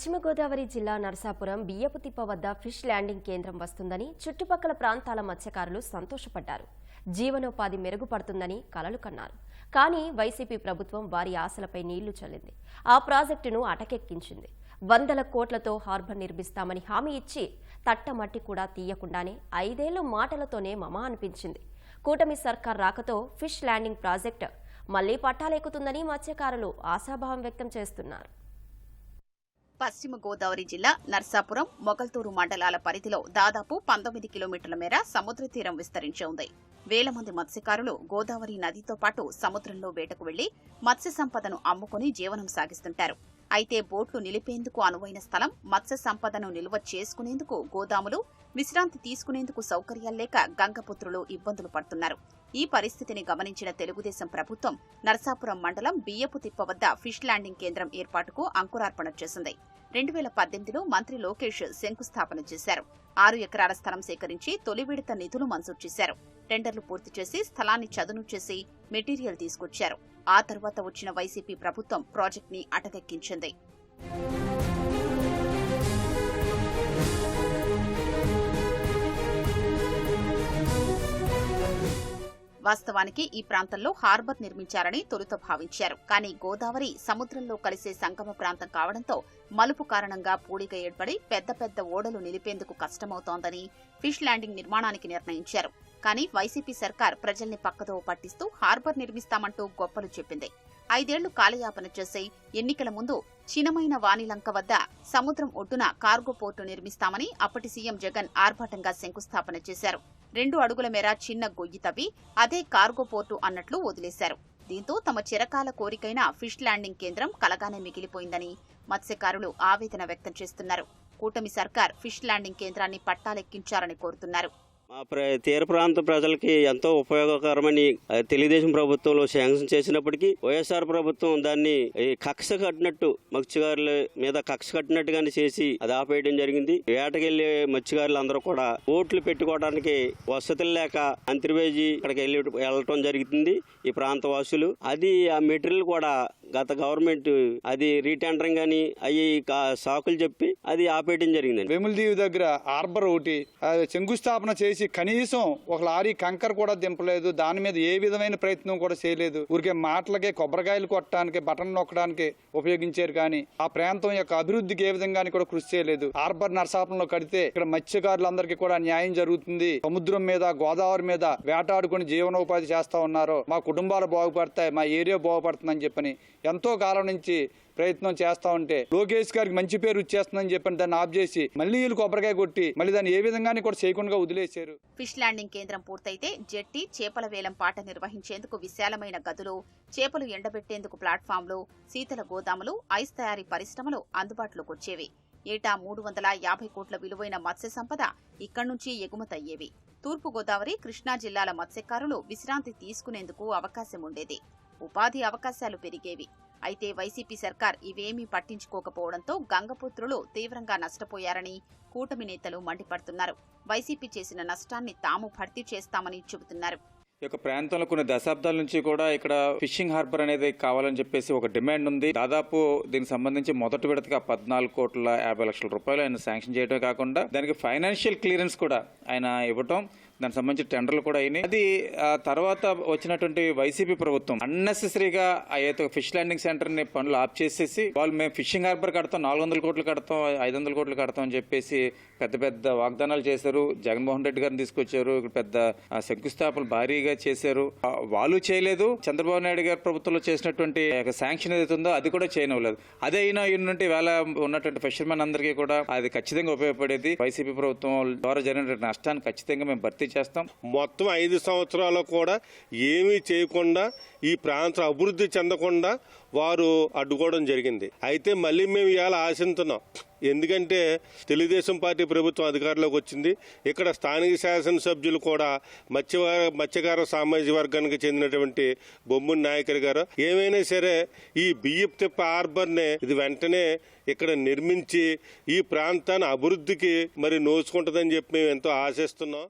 పశ్చిమ గోదావరి జిల్లా నరసాపురం బియ్యపు తిప్ప వద్ద ఫిష్ ల్యాండింగ్ కేంద్రం వస్తుందని చుట్టుపక్కల ప్రాంతాల మత్స్యకారులు సంతోషపడ్డారు. జీవనోపాధి మెరుగుపడుతుందని కలలు కన్నారు. కానీ వైసీపీ ప్రభుత్వం వారి ఆశలపై నీళ్ళు చల్లింది. ఆ ప్రాజెక్టును అటకెక్కించింది. వందల కోట్లతో హార్బర్ నిర్మిస్తామని హామీ ఇచ్చి తట్టమట్టి కూడా తీయకుండానే ఐదేళ్ళ మాటలతోనే మమ అనిపించింది. కూటమి సర్కార్ రాకతో ఫిష్ ల్యాండింగ్ ప్రాజెక్టు మళ్ళీ పట్టాలెక్కుతుందని మత్స్యకారులు ఆశాభావం వ్యక్తం చేస్తున్నారు. పశ్చిమ గోదావరి జిల్లా నర్సాపురం మొగల్తూరు మండలాల పరిధిలో దాదాపు పంతొమ్మిది కిలోమీటర్ల మేర సముద్ర తీరం విస్తరించి ఉంది. వేల మంది మత్స్యకారులు గోదావరి నదితో పాటు సముద్రంలో వేటకు వెళ్ళి మత్స్య సంపదను అమ్ముకుని జీవనం సాగిస్తుంటారు. అయితే బోట్లు నిలిపేందుకు అనువైన స్థలం మత్స్య సంపదను నిల్వ చేసుకునేందుకు గోదాములు విశ్రాంతి తీసుకునేందుకు సౌకర్యాలు లేక గంగపుత్రులు ఇబ్బందులు పడుతున్నారు. ఈ పరిస్థితిని గమనించిన తెలుగుదేశం ప్రభుత్వం నరసాపురం మండలం బియ్యపు తిప్ప వద్ద ఫిష్ ల్యాండింగ్ కేంద్రం ఏర్పాటుకు అంకురార్పణ చేసింది. రెండు వేల పద్దెనిమిదిలో మంత్రి లోకేష్ శంకుస్థాపన చేశారు. ఆరు ఎకరాల స్థలం సేకరించి తొలి విడత నిధులు మంజూరు చేశారు. టెండర్లు పూర్తి చేసి స్థలాన్ని చదును చేసి మెటీరియల్ తీసుకొచ్చారు. ఆ తర్వాత వచ్చిన వైసీపీ ప్రభుత్వం ప్రాజెక్ట్ని అటకెక్కించింది. వాస్తవానికి ఈ ప్రాంతంలో హార్బర్ నిర్మించారని తొలుత భావించారు. కానీ గోదావరి సముద్రంలో కలిసే సంగమ ప్రాంతం కావడంతో మలుపు కారణంగా పూడిక ఏర్పడి పెద్ద పెద్ద ఓడలు నిలిపేందుకు కష్టమవుతోందని ఫిష్ ల్యాండింగ్ నిర్మాణానికి నిర్ణయించారు. కానీ వైసీపీ సర్కార్ ప్రజల్ని పక్కదో పట్టిస్తూ హార్బర్ నిర్మిస్తామంటూ గొప్పలు చెప్పింది. ఐదేళ్ళు కాలయాపన చేసి ఎన్నికల ముందు చినమైన వాణిలంక వద్ద సముద్రం ఒడ్డున కార్గో పోర్టు నిర్మిస్తామని అప్పటి సీఎం జగన్ ఆర్భాటంగా శంకుస్థాపన చేశారు. రెండు అడుగుల మేర చిన్న గొయ్యి తవ్వి అదే కార్గో పోర్టు అన్నట్లు వదిలేశారు. దీంతో తమ చిరకాల కోరికైన ఫిష్ ల్యాండింగ్ కేంద్రం కలగానే మిగిలిపోయిందని మత్స్యకారులు ఆవేదన వ్యక్తం చేస్తున్నారు. కూటమి సర్కార్ ఫిష్ ల్యాండింగ్ కేంద్రాన్ని పట్టాలెక్కించారని కోరుతున్నారు. మా తీర ప్రాంత ప్రజలకి ఎంతో ఉపయోగకరమని తెలుగుదేశం ప్రభుత్వంలో శాంక్షన్ చేసినప్పటికీ వైఎస్ఆర్ ప్రభుత్వం దాన్ని కక్ష కట్టినట్టు మత్స్యకారుల మీద కక్ష కట్టినట్టుగానే చేసి అది ఆపేయడం జరిగింది. వేటకెళ్ళే మత్స్యకారులు అందరూ కూడా ఓట్లు పెట్టుకోవడానికి వసతులు లేక అంతర్వేజీ ఇక్కడికి వెళ్ళి వెళ్ళటం జరుగుతుంది ఈ ప్రాంత వాసులు అది ఆ మెటీరియల్ కూడా గత గవర్నమెంట్ అది రీటెండరింగ్ అని అవి సాకులు చెప్పి అది ఆపేయడం జరిగింది వెములదీవి దగ్గర హార్బర్ ఒకటి శంకుస్థాపన చేసి కనీసం ఒక లారీ కంకర కూడా దింపలేదు. దాని మీద ఏ విధమైన ప్రయత్నం కూడా చేయలేదు. ఊరికే మాటలకే కొబ్బరికాయలు కొట్టడానికి బటన్ నొక్కడానికి ఉపయోగించారు కానీ ఆ ప్రాంతం యొక్క అభివృద్ధికి ఏ విధంగా కూడా కృషి చేయలేదు. హార్బర్ నరసాపురంలో కడితే ఇక్కడ మత్స్యకారులందరికీ కూడా న్యాయం జరుగుతుంది. సముద్రం మీద గోదావరి మీద వేటాడుకుని జీవనోపాధి చేస్తా ఉన్నారు. మా కుటుంబాలు బాగుపడతాయి మా ఏరియా బాగుపడుతుందని చెప్పని ఎంతో కాలం నుంచి ప్రయత్నం చేస్తా ఉంటే లోకేష్ గారికి మంచి పేరు ఇచ్చేస్తుందని చెప్పని దాన్ని ఆఫ్ చేసి మళ్ళీ వీళ్ళు కొబ్బరికాయ కొట్టి మళ్ళీ దాన్ని ఏ విధంగా కూడా చేయకుండా వదిలేశారు. ఫిష్ ల్యాండింగ్ కేంద్రం పూర్తయితే జెట్టి చేపల వేలం పాట నిర్వహించేందుకు విశాలమైన గదులు చేపలు ఎండబెట్టేందుకు ప్లాట్ఫామ్లు శీతల గోదాములు ఐస్ తయారీ పరిశ్రమలు అందుబాటులోకి వచ్చేవి. ఏటా మూడు వందల యాభై కోట్ల విలువైన మత్స్య సంపద ఇక్కడి నుంచి ఎగుమతయ్యేవి. తూర్పు గోదావరి కృష్ణా జిల్లాల మత్స్యకారులు విశ్రాంతి తీసుకునేందుకు అవకాశం ఉండేది. ఉపాధి అవకాశాలు పెరిగేవి. అయితే వైసీపీ సర్కార్ ఇవేమీ పట్టించుకోకపోవడంతో గంగపుత్రులు తీవ్రంగా నష్టపోయారని కూటమి నేతలు మండిపడుతున్నారు. వైసీపీ చేసిన నష్టాన్ని తాము భర్తీ చేస్తామని చెబుతున్నారు. ఈ యొక్క ప్రాంతంలో కొన్ని దశాబ్దాల నుంచి కూడా ఇక్కడ ఫిషింగ్ హార్బర్ అనేది కావాలని చెప్పేసి ఒక డిమాండ్ ఉంది. దాదాపు దీనికి సంబంధించి మొదటి విడతగా పద్నాలుగు కోట్ల యాభై లక్షల రూపాయలు ఆయన శాంక్షన్ చేయడమే కాకుండా దానికి ఫైనాన్షియల్ క్లియరెన్స్ కూడా ఆయన ఇవ్వటం దానికి సంబంధించి టెండర్లు కూడా అయినాయి. అది ఆ తర్వాత వచ్చినటువంటి వైసీపీ ప్రభుత్వం అన్నెసెసరీగా అయితే ఫిష్ ల్యాండింగ్ సెంటర్ని పనులు ఆఫ్ చేసేసి వాళ్ళు మేము ఫిషింగ్ హార్బర్ కడతాం నాలుగు వందల కోట్లు కడతాం ఐదు వందల కోట్లు కడతాం అని చెప్పేసి పెద్ద పెద్ద వాగ్దానాలు చేశారు. జగన్మోహన్ రెడ్డి గారిని తీసుకొచ్చారు. ఇక్కడ పెద్ద శంకుస్థాపన భారీగా చేశారు. వాళ్ళు చేయలేదు. చంద్రబాబు నాయుడు గారి ప్రభుత్వంలో చేసినటువంటి శాంక్షన్ ఏదైతే ఉందో అది కూడా చేయనివ్వలేదు. అదే అయినా ఉన్నట్టు వేళ ఉన్నటువంటి ఫిషర్మెన్ అందరికీ కూడా అది ఖచ్చితంగా ఉపయోగపడేది. వైసీపీ ప్రభుత్వం ద్వారా జరిగిన నష్టాన్ని ఖచ్చితంగా మేము భర్తీ చేస్తాం. మొత్తం ఐదు సంవత్సరాలు కూడా ఏమీ చేయకుండా ఈ ప్రాంతం అభివృద్ధి చెందకుండా వారు అడ్డుకోవడం జరిగింది. అయితే మళ్ళీ మేము ఇవాళ ఆశిస్తున్నాం ఎందుకంటే తెలుగుదేశం పార్టీ ప్రభుత్వం అధికారంలోకి వచ్చింది. ఇక్కడ స్థానిక శాసనసభ్యులు కూడా మత్స్య మత్స్యకార సామాజిక వర్గానికి చెందినటువంటి బొమ్ముని నాయకర్ గారు. ఏమైనా సరే ఈ బియ్యపు తిప్ప హార్బర్ని ఇది వెంటనే ఇక్కడ నిర్మించి ఈ ప్రాంతాన్ని అభివృద్ధికి మరి నోచుకుంటుందని చెప్పి మేము ఎంతో ఆశిస్తున్నాం.